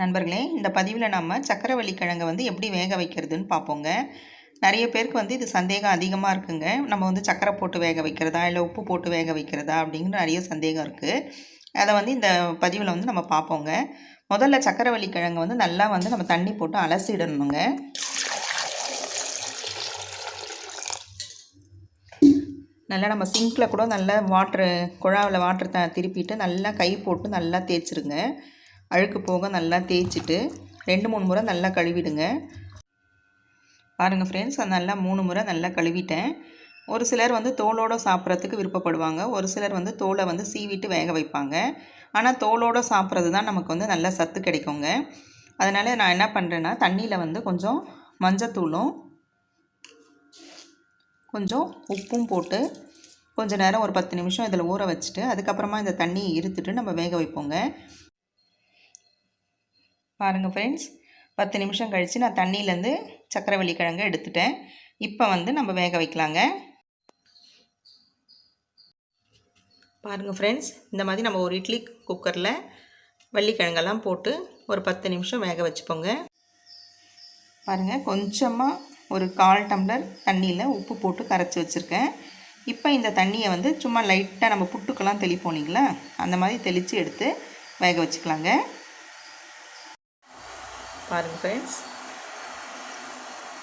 நண்பர்களே இந்த பதிவில் நம்ம சக்கரவள்ளி கிழங்கை வந்து எப்படி வேக வைக்கிறதுன்னு பார்ப்போங்க. நிறைய பேருக்கு வந்து இது சந்தேகம் அதிகமாக இருக்குங்க. நம்ம வந்து சக்கரை போட்டு வேக வைக்கிறதா இல்லை உப்பு போட்டு வேக வைக்கிறதா அப்படிங்கிற நிறைய சந்தேகம் இருக்குது அதை வந்து இந்த பதிவில் வந்து நம்ம பார்ப்போங்க. முதல்ல சக்கரவள்ளி கிழங்கு வந்து நல்லா வந்து நம்ம தண்ணி போட்டு அலசிடணுங்க. நல்லா நம்ம சிங்கில் கூட நல்லா வாட்ரு குழாவில் வாட்ரு த திருப்பிட்டு நல்லா கை போட்டு நல்லா தேய்ச்சிருங்க. அழுக்கு போக நல்லா தேய்ச்சிட்டு ரெண்டு மூணு முறை நல்லா கழுவிடுங்க. பாருங்கள் ஃப்ரெண்ட்ஸ் நல்லா மூணு முறை நல்லா கழுவிட்டேன். ஒரு சிலர் வந்து தோலோடு சாப்பிட்றதுக்கு விருப்பப்படுவாங்க. ஒரு சிலர் வந்து தோலை வந்து சீவிட்டு வேக வைப்பாங்க. ஆனால் தோலோடு சாப்பிட்றது தான் நமக்கு வந்து நல்லா சத்து கிடைக்குங்க. அதனால் நான் என்ன பண்ணுறேன்னா தண்ணியில் வந்து கொஞ்சம் மஞ்சத்தூளும் கொஞ்சம் உப்பும் போட்டு கொஞ்சம் நேரம் ஒரு பத்து நிமிஷம் இதில் ஊற வச்சுட்டு அதுக்கப்புறமா இந்த தண்ணியை இருத்துட்டு நம்ம வேக வைப்போங்க. பாருங்கள் ஃப்ரெண்ட்ஸ் பத்து நிமிஷம் கழித்து நான் தண்ணியிலேருந்து சக்கரவள்ளி கிழங்கு எடுத்துட்டேன். இப்போ வந்து நம்ம வேக வைக்கலாங்க. பாருங்கள் ஃப்ரெண்ட்ஸ் இந்த மாதிரி நம்ம ஒரு இட்லி குக்கரில் வள்ளிக்கிழங்கெல்லாம் போட்டு ஒரு பத்து நிமிஷம் வேக வச்சுப்போங்க பாருங்கள் கொஞ்சமாக ஒரு கால் டம்ளர் தண்ணியில் உப்பு போட்டு கரைச்சி வச்சுருக்கேன். இப்போ இந்த தண்ணியை வந்து சும்மா லைட்டாக நம்ம புட்டுக்கெல்லாம் தெளிப்போம் இல்லைங்களா? அந்த மாதிரி தெளித்து எடுத்து வேக வச்சுக்கலாங்க. பாருங்கள் ஃப்ரெண்ட்ஸ்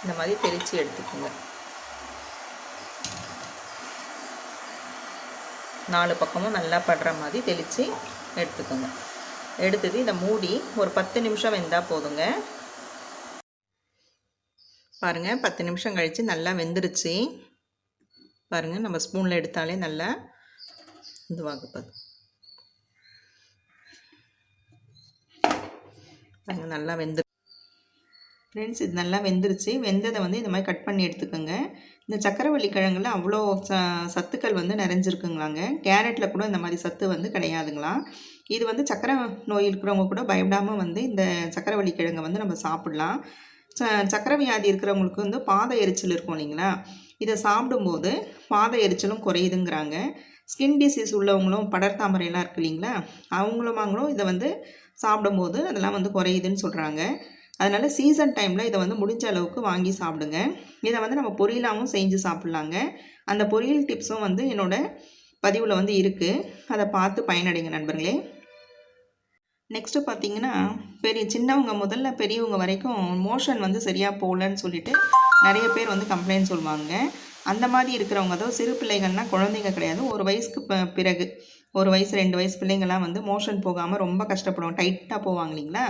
இந்த மாதிரி தெளித்து எடுத்துக்கோங்க. நாலு பக்கமும் நல்லா படுற மாதிரி தெளித்து எடுத்துக்கோங்க. எடுத்தது இதை மூடி ஒரு பத்து நிமிஷம் வெந்தால் போதுங்க. பாருங்கள் பத்து நிமிஷம் கழித்து நல்லா வெந்துருச்சு. பாருங்கள் நம்ம ஸ்பூனில் எடுத்தாலே நல்லா இதுவாகப்பது பாருங்கள் நல்லா வெந்து ஃப்ரெண்ட்ஸ் இது நல்லா வெந்துருச்சு. வெந்ததை வந்து இந்த மாதிரி கட் பண்ணி எடுத்துக்கோங்க. இந்த சக்கரவள்ளி கிழங்குல அவ்வளோ ச சத்துக்கள் வந்து நிறைஞ்சிருக்குங்களாங்க. கேரட்டில் கூட இந்த மாதிரி சத்து வந்து கிடையாதுங்களா இது வந்து சக்கரை நோய் இருக்கிறவங்க கூட பயப்படாமல் வந்து இந்த சக்கரவள்ளி கிழங்கை வந்து நம்ம சாப்பிட்லாம். ச சக்கரை வியாதி இருக்கிறவங்களுக்கு வந்து பாத எரிச்சல் இருக்கும் இல்லைங்களா? இதை சாப்பிடும்போது பாத எரிச்சலும் குறையுதுங்கிறாங்க. ஸ்கின் டிசீஸ் உள்ளவங்களும் படர்தாமரையெல்லாம் இருக்கு இல்லைங்களா? அவங்களுமாங்களும் இதை வந்து சாப்பிடும்போது அதெல்லாம் வந்து குறையுதுன்னு சொல்கிறாங்க அதனால் சீசன் டைமில் இதை வந்து முடிஞ்ச அளவுக்கு வாங்கி சாப்பிடுங்க. இதை வந்து நம்ம பொரியலாகவும் செஞ்சு சாப்பிட்லாங்க. அந்த பொரியல் டிப்ஸும் வந்து என்னோடய பதிவில் வந்து இருக்குது அதை பார்த்து பயனடைங்க நண்பர்களே. நெக்ஸ்ட்டு பார்த்தீங்கன்னா பெரிய சின்னவங்க முதல்ல பெரியவங்க வரைக்கும் மோஷன் வந்து சரியாக போகலன்னு சொல்லிட்டு நிறைய பேர் வந்து கம்ப்ளைண்ட் சொல்லுவாங்க. அந்த மாதிரி இருக்கிறவங்க தான் சிறு பிள்ளைகள்னால் குழந்தைங்க கிடையாது. ஒரு வயசுக்கு பிறகு ஒரு வயசு ரெண்டு வயசு பிள்ளைங்கள்லாம் வந்து மோஷன் போகாமல் ரொம்ப கஷ்டப்படுவோம் டைட்டாக போவாங்க இல்லைங்களா?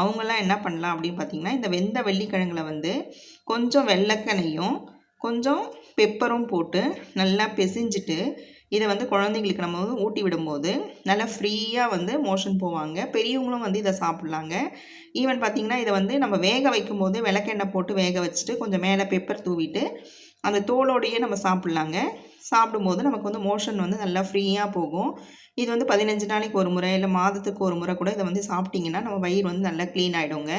அவங்கெல்லாம் என்ன பண்ணலாம் அப்படின்னு பார்த்தீங்கன்னா இந்த வெந்த வெள்ளிக்கிழங்குல வந்து கொஞ்சம் வெள்ளக்கெண்ணையும் கொஞ்சம் பெப்பரும் போட்டு நல்லா பிசைஞ்சிட்டு இதை வந்து குழந்தைங்களுக்கு நம்ம வந்து ஊட்டி விடும்போது நல்லா ஃப்ரீயாக வந்து மோஷன் போவாங்க. பெரியவங்களும் வந்து இதை சாப்பிட்லாங்க. ஈவன் பார்த்திங்கன்னா இதை வந்து நம்ம வேக வைக்கும்போது விளக்கெண்ணெய் போட்டு வேக வச்சுட்டு கொஞ்சம் மேலே பெப்பர் தூவிட்டு அந்த தோலோடையே நம்ம சாப்பிட்லாங்க. சாப்பிடும்போது நமக்கு வந்து மோஷன் வந்து நல்லா ஃப்ரீயாக போகும். இது வந்து பதினஞ்சு நாளைக்கு ஒரு முறை இல்லை மாதத்துக்கு ஒரு முறை கூட இதை வந்து சாப்பிட்டிங்கன்னா நம்ம வயிறு வந்து நல்லா க்ளீன் ஆகிடுங்க